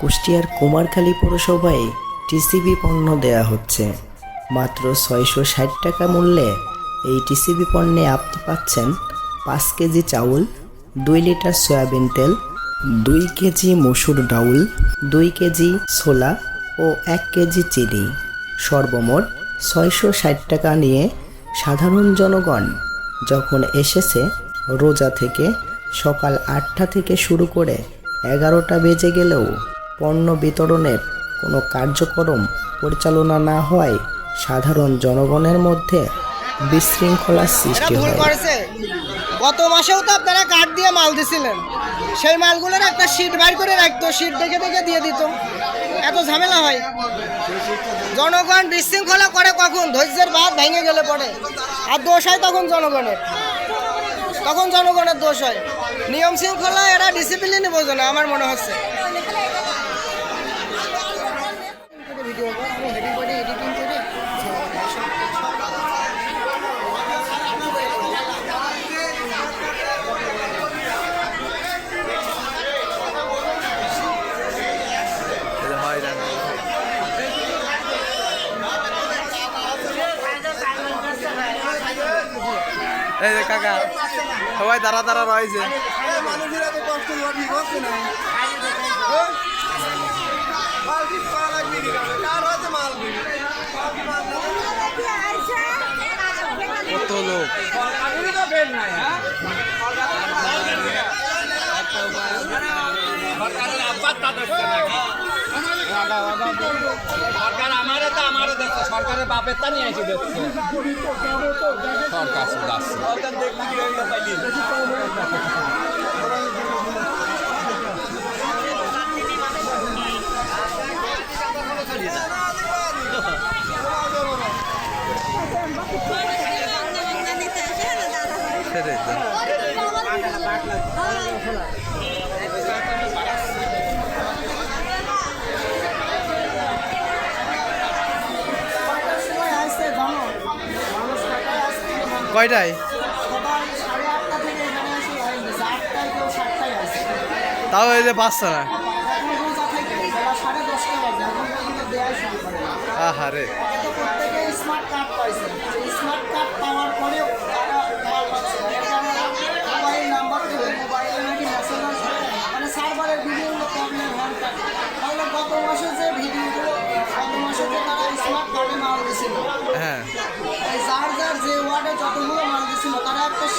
কুষ্টিয়ার কুমারখালী পৌরসভায় টিসিবি পণ্য দেয়া হচ্ছে। মাত্র ছয়শো ষাট টাকা মূল্যে এই টিসিবি পণ্যে আপনি পাচ্ছেন পাঁচ কেজি চাউল, দুই লিটার সয়াবিন তেল, দুই কেজি মসুর ডাউল, দুই কেজি ছোলা ও এক কেজি চিনি। সর্বমোট ছয়শো ষাট টাকা নিয়ে সাধারণ জনগণ যখন এসেছে, রোজা থেকে সকাল আটটা থেকে শুরু করে এগারোটা বেজে গেলেও পণ্য বিতরণের কোনো কার্যক্রম পরিচালনা না হওয়ায় সাধারণ জনগণের মধ্যে বিশৃঙ্খলার সৃষ্টি হয়। গত মাসেও তো আপনারা কার্ড দিয়ে মাল দিছিলেন। সেই মালগুলোর একটা সিট বাইর করে রাখতো সিট দেখে দেখে দিয়ে দিত। এত ঝামেলা হয়। জনগণ বিশৃঙ্খলা করে কখন? ধৈর্যের বাদ ভেঙে গেলে পরে। আর দোষ হয় তখন জনগণের। তখন জনগণের দোষ হয়। নিয়ম শৃঙ্খলা এরা ডিসিপ্লিনই বোঝে না আমার মনে হচ্ছে। ভিডিও এই যে কাকা সবাই দাঁড়া দাঁড়া রয়েছে। কত লোক? সরকার আমারে সরকারের বাপের তা নিয়ে এসে দেখছে সরকার আসছে তো। কয়টায় সাড়ে আটটা থেকে এখানে এসে লাইন দিয়েছে আটটায় কেউ সাতটায় আসে তাও এই যে পাঁচশো না এখন রোজা থেকে বেলা সাড়ে দশটা বাজে এখন পর্যন্ত দেওয়াই শুরু করে না আহারে তো প্রত্যেকে স্মার্ট কার্ড পাইছে স্মার্ট কার্ড পাওয়ার পরেও তারা মাল পাচ্ছে না। এর কারণে মোবাইল নাম্বার থেকে মোবাইলে নাকি মেসেজ তাহলে গত মাসে যে গত স্মার্ট কার্ডে মাল দিয়েছিল হ্যাঁ এই যার যার যে ওয়ার্ডে যতগুলো মাল দিয়েছিল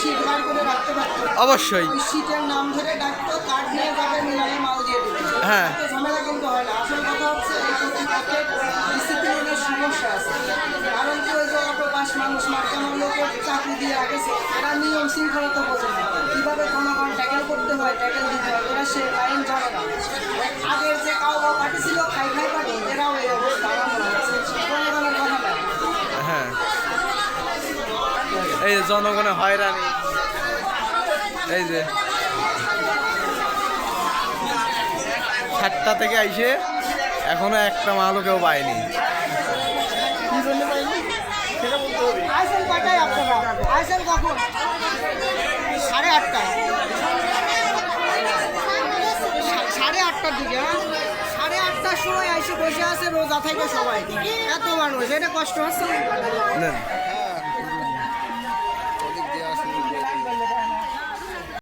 তারা বার করে রাখতে পারতো অবশ্যই। ওই নাম ধরে ডাকতো কার্ড নিয়ে যাবে মাল দিয়ে হ্যাঁ। এতে ঝামেলা কিন্তু হয় না। আসল কথা হচ্ছে এই কর্তৃপক্ষের ডিসিপ্লিনের সমস্যা আছে। কারণ কি ওই যে অটো পাস মানুষ মার্কানো লোকের চাকরি দিয়ে নিয়ম শৃঙ্খলতা বোঝে না। কীভাবে ট্যাকেল করতে হয় ট্যাকেল দিতে হয় এরা সে আইন জানে না। আগের যে কাউ কাউ পার্টি ছিল খাই খাই পার্টি এরাও এই অবস্থা জনগণের হয়রানি এই যে। সাতটা থেকে আইসে এখনও একটা মালও কেউ পায়নি। আইসেন কটায় আপনারা? আইসেন কখন? সাড়ে আটটায়। সা- সাড়ে আটটার দিকে হ্যাঁ? সাড়ে আটটার সময় এসে বসে আছে রোজা থেকে সবাই। এত মানুষ এটা কষ্ট হচ্ছে? না?